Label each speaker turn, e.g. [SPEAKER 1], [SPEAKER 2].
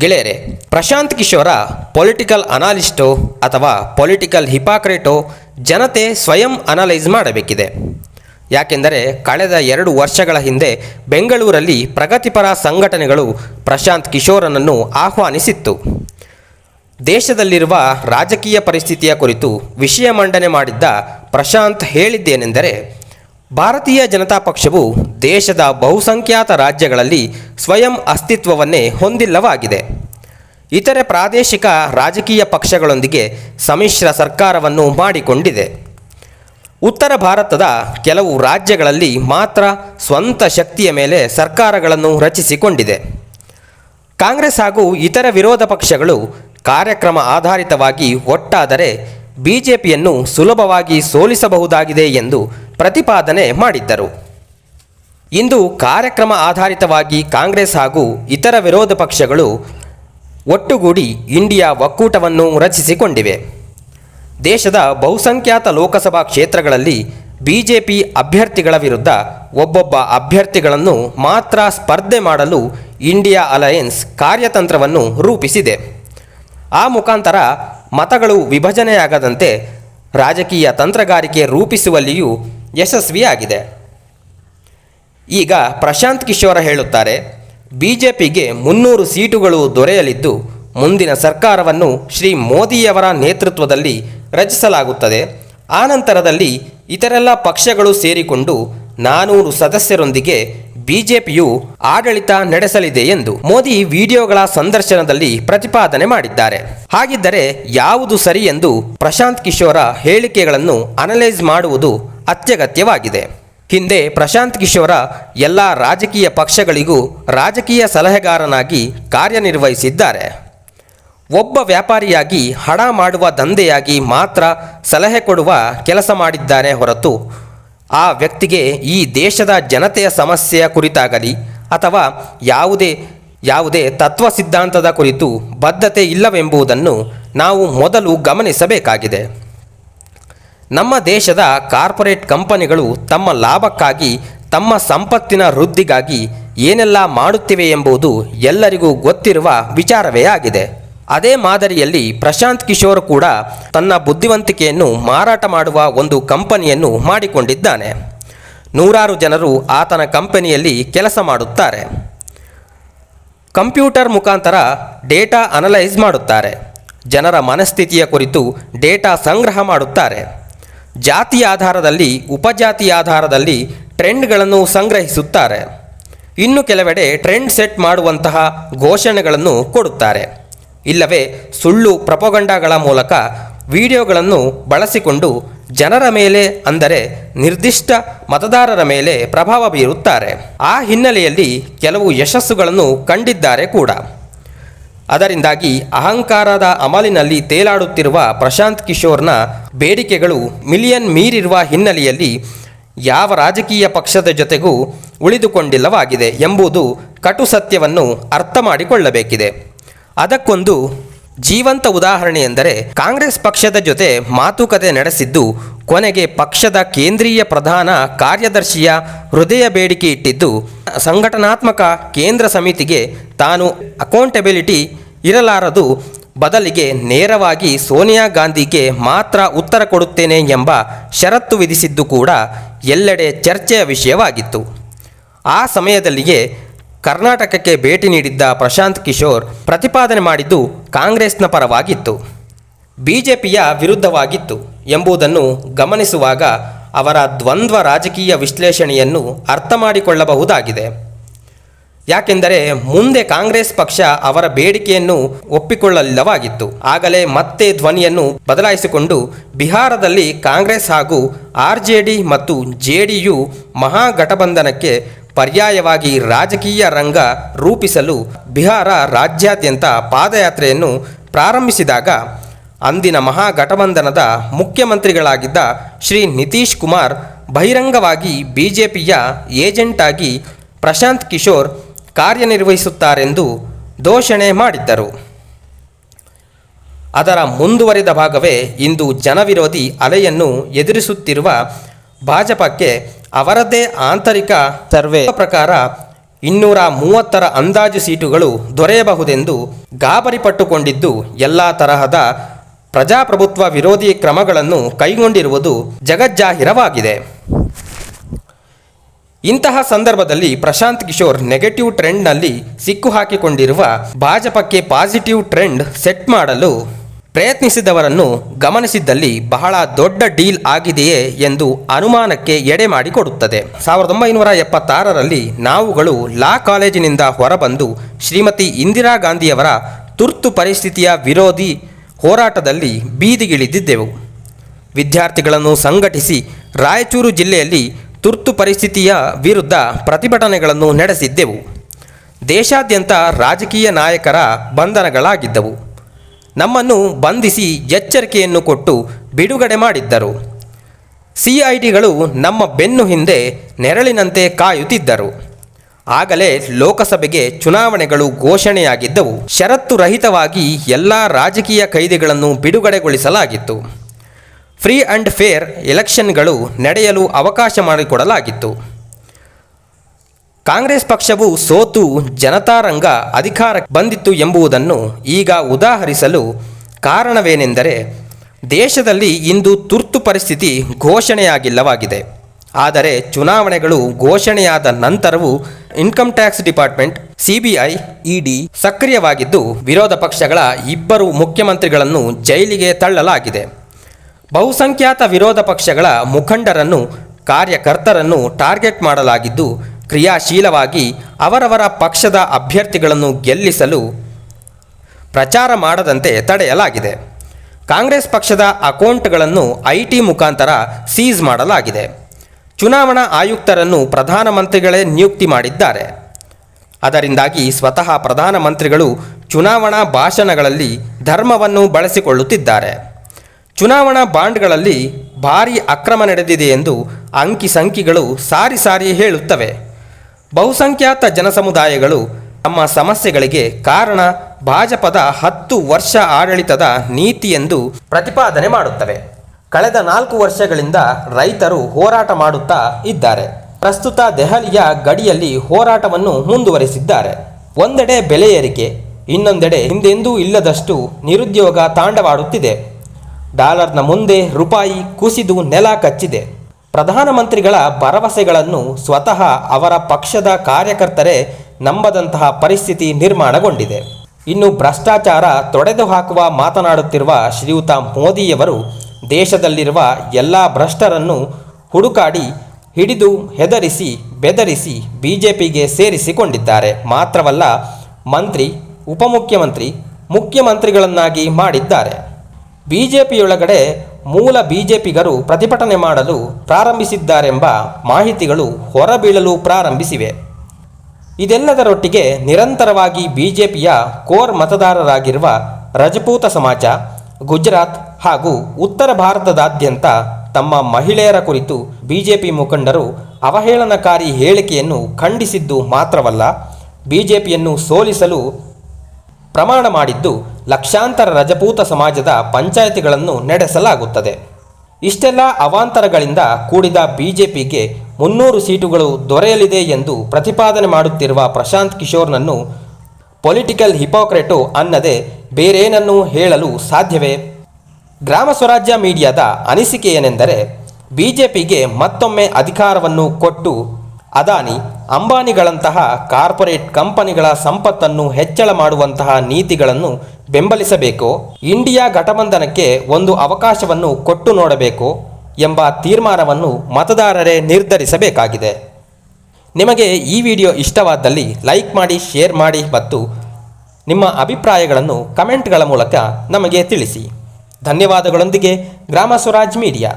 [SPEAKER 1] ಗೆಳೆಯರೆ, ಪ್ರಶಾಂತ್ ಕಿಶೋರ ಪೊಲಿಟಿಕಲ್ ಅನಾಲಿಸ್ಟೋ ಅಥವಾ ಪೊಲಿಟಿಕಲ್ ಹಿಪಾಕ್ರೇಟು ಜನತೆ ಸ್ವಯಂ ಅನಲೈಸ್ ಮಾಡಬೇಕಿದೆ. ಯಾಕೆಂದರೆ ಕಳೆದ ಎರಡು ವರ್ಷಗಳ ಹಿಂದೆ ಬೆಂಗಳೂರಲ್ಲಿ ಪ್ರಗತಿಪರ ಸಂಘಟನೆಗಳು ಪ್ರಶಾಂತ್ ಕಿಶೋರನನ್ನು ಆಹ್ವಾನಿಸಿತ್ತು. ದೇಶದಲ್ಲಿರುವ ರಾಜಕೀಯ ಪರಿಸ್ಥಿತಿಯ ಕುರಿತು ವಿಷಯ ಮಂಡನೆ ಮಾಡಿದ್ದ ಪ್ರಶಾಂತ್ ಹೇಳಿದ್ದೇನೆಂದರೆ, ಭಾರತೀಯ ಜನತಾ ಪಕ್ಷವು ದೇಶದ ಬಹುಸಂಖ್ಯಾತ ರಾಜ್ಯಗಳಲ್ಲಿ ಸ್ವಯಂ ಅಸ್ತಿತ್ವವನ್ನೇ ಹೊಂದಿಲ್ಲವಾಗಿದೆ. ಇತರೆ ಪ್ರಾದೇಶಿಕ ರಾಜಕೀಯ ಪಕ್ಷಗಳೊಂದಿಗೆ ಸಮ್ಮಿಶ್ರ ಸರ್ಕಾರವನ್ನು ಮಾಡಿಕೊಂಡಿದೆ. ಉತ್ತರ ಭಾರತದ ಕೆಲವು ರಾಜ್ಯಗಳಲ್ಲಿ ಮಾತ್ರ ಸ್ವಂತ ಶಕ್ತಿಯ ಮೇಲೆ ಸರ್ಕಾರಗಳನ್ನು ರಚಿಸಿಕೊಂಡಿದೆ. ಕಾಂಗ್ರೆಸ್ ಹಾಗೂ ಇತರ ವಿರೋಧ ಪಕ್ಷಗಳು ಕಾರ್ಯಕ್ರಮ ಆಧಾರಿತವಾಗಿ ಒಟ್ಟಾದರೆ ಬಿಜೆಪಿಯನ್ನು ಸುಲಭವಾಗಿ ಸೋಲಿಸಬಹುದಾಗಿದೆ ಎಂದು ಪ್ರತಿಪಾದನೆ ಮಾಡಿದ್ದರು. ಇಂದು ಕಾರ್ಯಕ್ರಮ ಆಧಾರಿತವಾಗಿ ಕಾಂಗ್ರೆಸ್ ಹಾಗೂ ಇತರ ವಿರೋಧ ಪಕ್ಷಗಳು ಒಟ್ಟುಗೂಡಿ ಇಂಡಿಯಾ ಒಕ್ಕೂಟವನ್ನು ರಚಿಸಿಕೊಂಡಿವೆ. ದೇಶದ ಬಹುಸಂಖ್ಯಾತ ಲೋಕಸಭಾ ಕ್ಷೇತ್ರಗಳಲ್ಲಿ ಬಿಜೆಪಿ ಅಭ್ಯರ್ಥಿಗಳ ವಿರುದ್ಧ ಒಬ್ಬೊಬ್ಬ ಅಭ್ಯರ್ಥಿಗಳನ್ನು ಮಾತ್ರ ಸ್ಪರ್ಧೆ ಮಾಡಲು ಇಂಡಿಯಾ ಅಲಯನ್ಸ್ ಕಾರ್ಯತಂತ್ರವನ್ನು ರೂಪಿಸಿದೆ. ಆ ಮುಖಾಂತರ ಮತಗಳು ವಿಭಜನೆಯಾಗದಂತೆ ರಾಜಕೀಯ ತಂತ್ರಗಾರಿಕೆ ರೂಪಿಸುವಲ್ಲಿಯೂ ಯಶಸ್ವಿಯಾಗಿದೆ. ಈಗ ಪ್ರಶಾಂತ್ ಕಿಶೋರ ಹೇಳುತ್ತಾರೆ, ಬಿಜೆಪಿಗೆ ಮುನ್ನೂರು ಸೀಟುಗಳು ದೊರೆಯಲಿದ್ದು ಮುಂದಿನ ಸರ್ಕಾರವನ್ನು ಶ್ರೀ ಮೋದಿಯವರ ನೇತೃತ್ವದಲ್ಲಿ ರಚಿಸಲಾಗುತ್ತದೆ. ಆನಂತರದಲ್ಲಿ ಇತರೆಲ್ಲ ಪಕ್ಷಗಳು ಸೇರಿಕೊಂಡು ನಾನೂರು ಸದಸ್ಯರೊಂದಿಗೆ ಬಿಜೆಪಿಯು ಆಡಳಿತ ನಡೆಸಲಿದೆ ಎಂದು ಮೋದಿ ವಿಡಿಯೋಗಳ ಸಂದರ್ಶನದಲ್ಲಿ ಪ್ರತಿಪಾದನೆ ಮಾಡಿದ್ದಾರೆ. ಹಾಗಿದ್ದರೆ ಯಾವುದು ಸರಿ ಎಂದು ಪ್ರಶಾಂತ್ ಕಿಶೋರ ಹೇಳಿಕೆಗಳನ್ನು ಅನಲೈಸ್ ಮಾಡುವುದು ಅತ್ಯಗತ್ಯವಾಗಿದೆ. ಹಿಂದೆ ಪ್ರಶಾಂತ್ ಕಿಶೋರ ಎಲ್ಲ ರಾಜಕೀಯ ಪಕ್ಷಗಳಿಗೂ ರಾಜಕೀಯ ಸಲಹೆಗಾರನಾಗಿ ಕಾರ್ಯನಿರ್ವಹಿಸಿದ್ದಾರೆ. ಒಬ್ಬ ವ್ಯಾಪಾರಿಯಾಗಿ ಹಣ ಮಾಡುವ ದಂಧೆಯಾಗಿ ಮಾತ್ರ ಸಲಹೆ ಕೊಡುವ ಕೆಲಸ ಮಾಡಿದ್ದಾನೆ ಹೊರತು ಆ ವ್ಯಕ್ತಿಗೆ ಈ ದೇಶದ ಜನತೆಯ ಸಮಸ್ಯೆಯ ಕುರಿತಾಗಲಿ ಅಥವಾ ಯಾವುದೇ ಯಾವುದೇ ತತ್ವ ಸಿದ್ಧಾಂತದ ಕುರಿತು ಬದ್ಧತೆ ಇಲ್ಲವೆಂಬುದನ್ನು ನಾವು ಮೊದಲು ಗಮನಿಸಬೇಕಾಗಿದೆ. ನಮ್ಮ ದೇಶದ ಕಾರ್ಪೊರೇಟ್ ಕಂಪನಿಗಳು ತಮ್ಮ ಲಾಭಕ್ಕಾಗಿ, ತಮ್ಮ ಸಂಪತ್ತಿನ ವೃದ್ಧಿಗಾಗಿ ಏನೆಲ್ಲ ಮಾಡುತ್ತಿವೆ ಎಂಬುದು ಎಲ್ಲರಿಗೂ ಗೊತ್ತಿರುವ ವಿಚಾರವೇ ಆಗಿದೆ. ಅದೇ ಮಾದರಿಯಲ್ಲಿ ಪ್ರಶಾಂತ್ ಕಿಶೋರ್ ಕೂಡ ತನ್ನ ಬುದ್ಧಿವಂತಿಕೆಯನ್ನು ಮಾರಾಟ ಮಾಡುವ ಒಂದು ಕಂಪನಿಯನ್ನು ಮಾಡಿಕೊಂಡಿದ್ದಾನೆ. ನೂರಾರು ಜನರು ಆತನ ಕಂಪನಿಯಲ್ಲಿ ಕೆಲಸ ಮಾಡುತ್ತಾರೆ. ಕಂಪ್ಯೂಟರ್ ಮುಖಾಂತರ ಡೇಟಾ ಅನಲೈಸ್ ಮಾಡುತ್ತಾರೆ. ಜನರ ಮನಸ್ಥಿತಿಯ ಕುರಿತು ಡೇಟಾ ಸಂಗ್ರಹ ಮಾಡುತ್ತಾರೆ. ಜಾತಿಯ ಆಧಾರದಲ್ಲಿ, ಉಪಜಾತಿ ಆಧಾರದಲ್ಲಿ ಟ್ರೆಂಡ್ಗಳನ್ನು ಸಂಗ್ರಹಿಸುತ್ತಾರೆ. ಇನ್ನು ಕೆಲವೆಡೆ ಟ್ರೆಂಡ್ ಸೆಟ್ ಮಾಡುವಂತಹ ಘೋಷಣೆಗಳನ್ನು ಕೊಡುತ್ತಾರೆ. ಇಲ್ಲವೇ, ಸುಳ್ಳು ಪ್ರಪಗಂಡಗಳ ಮೂಲಕ ವಿಡಿಯೋಗಳನ್ನು ಬಳಸಿಕೊಂಡು ಜನರ ಮೇಲೆ ಅಂದರೆ ನಿರ್ದಿಷ್ಟ ಮತದಾರರ ಮೇಲೆ ಪ್ರಭಾವ ಬೀರುತ್ತಾರೆ. ಆ ಹಿನ್ನೆಲೆಯಲ್ಲಿ ಕೆಲವು ಯಶಸ್ಸುಗಳನ್ನು ಕಂಡಿದ್ದಾರೆ ಕೂಡ. ಅದರಿಂದಾಗಿ ಅಹಂಕಾರದ ಅಮಲಿನಲ್ಲಿ ತೇಲಾಡುತ್ತಿರುವ ಪ್ರಶಾಂತ್ ಕಿಶೋರ್ನ ಬೇಡಿಕೆಗಳು ಮಿಲಿಯನ್ ಮೀರಿರುವ ಹಿನ್ನೆಲೆಯಲ್ಲಿ ಯಾವ ರಾಜಕೀಯ ಪಕ್ಷದ ಜೊತೆಗೂ ಉಳಿದುಕೊಂಡಿಲ್ಲವಾಗಿದೆ ಎಂಬುದು ಕಟು ಸತ್ಯವನ್ನು ಅರ್ಥ ಮಾಡಿಕೊಳ್ಳಬೇಕಿದೆ. ಅದಕ್ಕೊಂದು ಜೀವಂತ ಉದಾಹರಣೆ ಎಂದರೆ ಕಾಂಗ್ರೆಸ್ ಪಕ್ಷದ ಜೊತೆ ಮಾತುಕತೆ ನಡೆಸಿದ್ದು ಕೊನೆಗೆ ಪಕ್ಷದ ಕೇಂದ್ರೀಯ ಪ್ರಧಾನ ಕಾರ್ಯದರ್ಶಿಯ ಹೃದಯ ಬೇಡಿಕೆ ಇಟ್ಟಿದ್ದು, ಸಂಘಟನಾತ್ಮಕ ಕೇಂದ್ರ ಸಮಿತಿಗೆ ತಾನು ಅಕೌಂಟೆಬಿಲಿಟಿ ಇರಲಾರದು. ಬದಲಿಗೆ ನೇರವಾಗಿ ಸೋನಿಯಾ ಗಾಂಧಿಗೆ ಮಾತ್ರ ಉತ್ತರ ಕೊಡುತ್ತೇನೆ ಎಂಬ ಷರತ್ತು ವಿಧಿಸಿದ್ದು ಕೂಡ ಎಲ್ಲೆಡೆ ಚರ್ಚೆಯ ವಿಷಯವಾಗಿತ್ತು. ಆ ಸಮಯದಲ್ಲಿಯೇ ಕರ್ನಾಟಕಕ್ಕೆ ಭೇಟಿ ನೀಡಿದ್ದ ಪ್ರಶಾಂತ್ ಕಿಶೋರ್ ಪ್ರತಿಪಾದನೆ ಮಾಡಿದ್ದು ಕಾಂಗ್ರೆಸ್ನ ಪರವಾಗಿತ್ತು. ಬಿಜೆಪಿಯ ವಿರುದ್ಧವಾಗಿತ್ತು ಎಂಬುದನ್ನು ಗಮನಿಸುವಾಗ ಅವರ ದ್ವಂದ್ವ ರಾಜಕೀಯ ವಿಶ್ಲೇಷಣೆಯನ್ನು ಅರ್ಥ ಮಾಡಿಕೊಳ್ಳಬಹುದಾಗಿದೆ. ಯಾಕೆಂದರೆ ಮುಂದೆ ಕಾಂಗ್ರೆಸ್ ಪಕ್ಷ ಅವರ ಬೇಡಿಕೆಯನ್ನು ಒಪ್ಪಿಕೊಳ್ಳಲಿಲ್ಲವಾಗಿತ್ತು ಆಗಲೇ ಮತ್ತೆ ಧ್ವನಿಯನ್ನು ಬದಲಾಯಿಸಿಕೊಂಡು ಬಿಹಾರದಲ್ಲಿ ಕಾಂಗ್ರೆಸ್ ಹಾಗೂ ಆರ್ ಜೆ ಮತ್ತು ಜೆ ಡಿ ಯು ಮಹಾಗಠಬಂಧನಕ್ಕೆ ಪರ್ಯಾಯವಾಗಿ ರಾಜಕೀಯ ರಂಗ ರೂಪಿಸಲು ಬಿಹಾರ ರಾಜ್ಯಾದ್ಯಂತ ಪಾದಯಾತ್ರೆಯನ್ನು ಪ್ರಾರಂಭಿಸಿದಾಗ ಅಂದಿನ ಮಹಾಗಠಬಂಧನದ ಮುಖ್ಯಮಂತ್ರಿಗಳಾಗಿದ್ದ ಶ್ರೀ ನಿತೀಶ್ ಕುಮಾರ್ ಬಹಿರಂಗವಾಗಿ ಬಿಜೆಪಿಯ ಏಜೆಂಟ್ ಆಗಿ ಪ್ರಶಾಂತ್ ಕಿಶೋರ್ ಕಾರ್ಯನಿರ್ವಹಿಸುತ್ತಾರೆಂದು ದೋಷಣೆ ಮಾಡಿದ್ದರು. ಅದರ ಮುಂದುವರಿದ ಭಾಗವೇ ಇಂದು ಜನವಿರೋಧಿ ಅಲೆಯನ್ನು ಎದುರಿಸುತ್ತಿರುವ ಭಾಜಪಕ್ಕೆ ಅವರದೇ ಆಂತರಿಕ ಸರ್ವೆ ಪ್ರಕಾರ ಇನ್ನೂರ ಮೂವತ್ತರ ಅಂದಾಜು ಸೀಟುಗಳು ದೊರೆಯಬಹುದೆಂದು ಗಾಬರಿಪಟ್ಟುಕೊಂಡಿದ್ದು ಎಲ್ಲ ತರಹದ ಪ್ರಜಾಪ್ರಭುತ್ವ ವಿರೋಧಿ ಕ್ರಮಗಳನ್ನು ಕೈಗೊಂಡಿರುವುದು ಜಗಜ್ಜಾಹಿರವಾಗಿದೆ. ಇಂತಹ ಸಂದರ್ಭದಲ್ಲಿ ಪ್ರಶಾಂತ್ ಕಿಶೋರ್ ನೆಗೆಟಿವ್ ಟ್ರೆಂಡ್ನಲ್ಲಿ ಸಿಕ್ಕು ಹಾಕಿಕೊಂಡಿರುವ ಭಾಜಪಕ್ಕೆ ಪಾಸಿಟಿವ್ ಟ್ರೆಂಡ್ ಸೆಟ್ ಮಾಡಲು ಪ್ರಯತ್ನಿಸಿದವರನ್ನು ಗಮನಿಸಿದ್ದಲ್ಲಿ ಬಹಳ ದೊಡ್ಡ ಡೀಲ್ ಆಗಿದೆಯೇ ಎಂದು ಅನುಮಾನಕ್ಕೆ ಎಡೆ ಮಾಡಿಕೊಡುತ್ತದೆ. ಸಾವಿರದ ಒಂಬೈನೂರ ಎಪ್ಪತ್ತಾರರಲ್ಲಿ ನಾವುಗಳು ಲಾ ಕಾಲೇಜಿನಿಂದ ಹೊರಬಂದು ಶ್ರೀಮತಿ ಇಂದಿರಾ ಗಾಂಧಿಯವರ ತುರ್ತು ಪರಿಸ್ಥಿತಿಯ ವಿರೋಧಿ ಹೋರಾಟದಲ್ಲಿ ಬೀದಿಗಿಳಿದಿದ್ದೆವು. ವಿದ್ಯಾರ್ಥಿಗಳನ್ನು ಸಂಘಟಿಸಿ ರಾಯಚೂರು ಜಿಲ್ಲೆಯಲ್ಲಿ ತುರ್ತು ಪರಿಸ್ಥಿತಿಯ ವಿರುದ್ಧ ಪ್ರತಿಭಟನೆಗಳನ್ನು ನಡೆಸಿದ್ದೆವು. ದೇಶಾದ್ಯಂತ ರಾಜಕೀಯ ನಾಯಕರ ಬಂಧನಗಳಾಗಿದ್ದವು. ನಮ್ಮನ್ನು ಬಂಧಿಸಿ ಎಚ್ಚರಿಕೆಯನ್ನು ಕೊಟ್ಟು ಬಿಡುಗಡೆ ಮಾಡಿದ್ದರು. ಸಿಐಡಿಗಳು ನಮ್ಮ ಬೆನ್ನು ಹಿಂದೆ ನೆರಳಿನಂತೆ ಕಾಯುತ್ತಿದ್ದರು. ಆಗಲೇ ಲೋಕಸಭೆಗೆ ಚುನಾವಣೆಗಳು ಘೋಷಣೆಯಾಗಿದ್ದವು. ಷರತ್ತು ರಹಿತವಾಗಿ ಎಲ್ಲ ರಾಜಕೀಯ ಕೈದಿಗಳನ್ನು ಬಿಡುಗಡೆಗೊಳಿಸಲಾಗಿತ್ತು. ಫ್ರೀ ಆ್ಯಂಡ್ ಫೇರ್ ಎಲೆಕ್ಷನ್ಗಳು ನಡೆಯಲು ಅವಕಾಶ ಮಾಡಿಕೊಡಲಾಗಿತ್ತು. ಕಾಂಗ್ರೆಸ್ ಪಕ್ಷವು ಸೋತು ಜನತಾರಂಗ ಅಧಿಕಾರಕ್ಕೆ ಬಂದಿತ್ತು ಎಂಬುದನ್ನು ಈಗ ಉದಾಹರಿಸಲು ಕಾರಣವೇನೆಂದರೆ, ದೇಶದಲ್ಲಿ ಇಂದು ತುರ್ತು ಪರಿಸ್ಥಿತಿ ಘೋಷಣೆಯಾಗಿಲ್ಲವಾಗಿದೆ. ಆದರೆ ಚುನಾವಣೆಗಳು ಘೋಷಣೆಯಾದ ನಂತರವೂ income tax department, CBI, ED ಸಕ್ರಿಯವಾಗಿದ್ದು ವಿರೋಧ ಪಕ್ಷಗಳ ಇಬ್ಬರು ಮುಖ್ಯಮಂತ್ರಿಗಳನ್ನು ಜೈಲಿಗೆ ತಳ್ಳಲಾಗಿದೆ. ಬಹುಸಂಖ್ಯಾತ ವಿರೋಧ ಪಕ್ಷಗಳ ಮುಖಂಡರನ್ನು, ಕಾರ್ಯಕರ್ತರನ್ನು ಟಾರ್ಗೆಟ್ ಮಾಡಲಾಗಿದ್ದು ಕ್ರಿಯಾಶೀಲವಾಗಿ ಅವರವರ ಪಕ್ಷದ ಅಭ್ಯರ್ಥಿಗಳನ್ನು ಗೆಲ್ಲಿಸಲು ಪ್ರಚಾರ ಮಾಡದಂತೆ ತಡೆಯಲಾಗಿದೆ. ಕಾಂಗ್ರೆಸ್ ಪಕ್ಷದ ಅಕೌಂಟ್ಗಳನ್ನು ಐಟಿ ಮುಖಾಂತರ ಸೀಸ್ ಮಾಡಲಾಗಿದೆ. ಚುನಾವಣಾ ಆಯುಕ್ತರನ್ನು ಪ್ರಧಾನಮಂತ್ರಿಗಳೇ ನಿಯುಕ್ತಿ ಮಾಡಿದ್ದಾರೆ. ಅದರಿಂದಾಗಿ ಸ್ವತಃ ಪ್ರಧಾನಮಂತ್ರಿಗಳು ಚುನಾವಣಾ ಭಾಷಣಗಳಲ್ಲಿ ಧರ್ಮವನ್ನು ಬಳಸಿಕೊಳ್ಳುತ್ತಿದ್ದಾರೆ. ಚುನಾವಣಾ ಬಾಂಡ್ಗಳಲ್ಲಿ ಭಾರೀ ಅಕ್ರಮ ನಡೆದಿದೆ ಎಂದು ಅಂಕಿ ಸಂಖ್ಯೆಗಳು ಸಾರಿ ಸಾರಿ ಹೇಳುತ್ತವೆ. ಬಹುಸಂಖ್ಯಾತ ಜನಸಮುದಾಯಗಳು ತಮ್ಮ ಸಮಸ್ಯೆಗಳಿಗೆ ಕಾರಣ ಭಾಜಪದ ಹತ್ತು ವರ್ಷ ಆಡಳಿತದ ನೀತಿ ಎಂದು ಪ್ರತಿಪಾದನೆ ಮಾಡುತ್ತವೆ. ಕಳೆದ ನಾಲ್ಕು ವರ್ಷಗಳಿಂದ ರೈತರು ಹೋರಾಟ ಮಾಡುತ್ತಾ ಇದ್ದಾರೆ. ಪ್ರಸ್ತುತ ದೆಹಲಿಯ ಗಡಿಯಲ್ಲಿ ಹೋರಾಟವನ್ನು ಮುಂದುವರೆಸಿದ್ದಾರೆ. ಒಂದೆಡೆ ಬೆಲೆ ಏರಿಕೆ, ಇನ್ನೊಂದೆಡೆ ಹಿಂದೆಂದೂ ಇಲ್ಲದಷ್ಟು ನಿರುದ್ಯೋಗ ತಾಂಡವಾಡುತ್ತಿದೆ. ಡಾಲರ್ನ ಮುಂದೆ ರೂಪಾಯಿ ಕುಸಿದು ನೆಲ ಕಚ್ಚಿದೆ. ಪ್ರಧಾನಮಂತ್ರಿಗಳ ಭರವಸೆಗಳನ್ನು ಸ್ವತಃ ಅವರ ಪಕ್ಷದ ಕಾರ್ಯಕರ್ತರೇ ನಂಬದಂತಹ ಪರಿಸ್ಥಿತಿ ನಿರ್ಮಾಣಗೊಂಡಿದೆ. ಇನ್ನು ಭ್ರಷ್ಟಾಚಾರ ತೊಡೆದು ಹಾಕುವ ಮಾತನಾಡುತ್ತಿರುವ ಶ್ರೀಯುತ ಮೋದಿಯವರು ದೇಶದಲ್ಲಿರುವ ಎಲ್ಲ ಭ್ರಷ್ಟರನ್ನು ಹುಡುಕಾಡಿ ಹಿಡಿದು ಹೆದರಿಸಿ ಬೆದರಿಸಿ ಬಿ ಜೆ ಪಿಗೆ ಸೇರಿಸಿಕೊಂಡಿದ್ದಾರೆ. ಮಾತ್ರವಲ್ಲ, ಮಂತ್ರಿ, ಉಪಮುಖ್ಯಮಂತ್ರಿ ಮುಖ್ಯಮಂತ್ರಿಗಳನ್ನಾಗಿ ಮಾಡಿದ್ದಾರೆ. ಬಿ ಜೆ ಪಿಯೊಳಗಡೆ ಮೂಲ ಬಿ ಜೆ ಪಿಗರು ಪ್ರತಿಭಟನೆ ಮಾಡಲು ಪ್ರಾರಂಭಿಸಿದ್ದಾರೆಂಬ ಮಾಹಿತಿಗಳು ಹೊರಬೀಳಲು ಪ್ರಾರಂಭಿಸಿವೆ. ಇದೆಲ್ಲದರೊಟ್ಟಿಗೆ ನಿರಂತರವಾಗಿ ಬಿಜೆಪಿಯ ಕೋರ್ ಮತದಾರರಾಗಿರುವ ರಜಪೂತ ಸಮಾಜ ಗುಜರಾತ್ ಹಾಗೂ ಉತ್ತರ ಭಾರತದಾದ್ಯಂತ ತಮ್ಮ ಮಹಿಳೆಯರ ಕುರಿತು ಬಿಜೆಪಿ ಮುಖಂಡರು ಅವಹೇಳನಕಾರಿ ಹೇಳಿಕೆಯನ್ನು ಖಂಡಿಸಿದ್ದು ಮಾತ್ರವಲ್ಲ, ಬಿಜೆಪಿಯನ್ನು ಸೋಲಿಸಲು ಪ್ರಮಾಣ ಮಾಡಿದ್ದು ಲಕ್ಷಾಂತರ ರಜಪೂತ ಸಮಾಜದ ಪಂಚಾಯಿತಿಗಳನ್ನು ನಡೆಸಲಾಗುತ್ತದೆ. ಇಷ್ಟೆಲ್ಲ ಅವಾಂತರಗಳಿಂದ ಕೂಡಿದ ಬಿಜೆಪಿಗೆ ಮುನ್ನೂರು ಸೀಟುಗಳು ದೊರೆಯಲಿದೆ ಎಂದು ಪ್ರತಿಪಾದನೆ ಮಾಡುತ್ತಿರುವ ಪ್ರಶಾಂತ್ ಕಿಶೋರ್ನನ್ನು ಪೊಲಿಟಿಕಲ್ ಹಿಪೋಕ್ರೆಟು ಅನ್ನದೆ ಬೇರೇನನ್ನೂ ಹೇಳಲು ಸಾಧ್ಯವೇ? ಗ್ರಾಮ ಸ್ವರಾಜ್ಯ ಮೀಡಿಯಾದ ಅನಿಸಿಕೆ ಏನೆಂದರೆ ಬಿಜೆಪಿಗೆ ಮತ್ತೊಮ್ಮೆ ಅಧಿಕಾರವನ್ನು ಕೊಟ್ಟು ಅದಾನಿ ಅಂಬಾನಿಗಳಂತಹ ಕಾರ್ಪೊರೇಟ್ ಕಂಪನಿಗಳ ಸಂಪತ್ತನ್ನು ಹೆಚ್ಚಳ ಮಾಡುವಂತಹ ನೀತಿಗಳನ್ನು ಬೆಂಬಲಿಸಬೇಕು? ಇಂಡಿಯಾ ಘಟಬಂಧನಕ್ಕೆ ಒಂದು ಅವಕಾಶವನ್ನು ಕೊಟ್ಟು ನೋಡಬೇಕು? ಎಂಬ ತೀರ್ಮಾನವನ್ನು ಮತದಾರರೇ ನಿರ್ಧರಿಸಬೇಕಾಗಿದೆ. ನಿಮಗೆ ಈ ವಿಡಿಯೋ ಇಷ್ಟವಾದಲ್ಲಿ ಲೈಕ್ ಮಾಡಿ, ಶೇರ್ ಮಾಡಿ ಮತ್ತು ನಿಮ್ಮ ಅಭಿಪ್ರಾಯಗಳನ್ನು ಕಮೆಂಟ್ಗಳ ಮೂಲಕ ನಮಗೆ ತಿಳಿಸಿ. ಧನ್ಯವಾದಗಳೊಂದಿಗೆ ಗ್ರಾಮ ಸ್ವರಾಜ್ ಮೀಡಿಯಾ.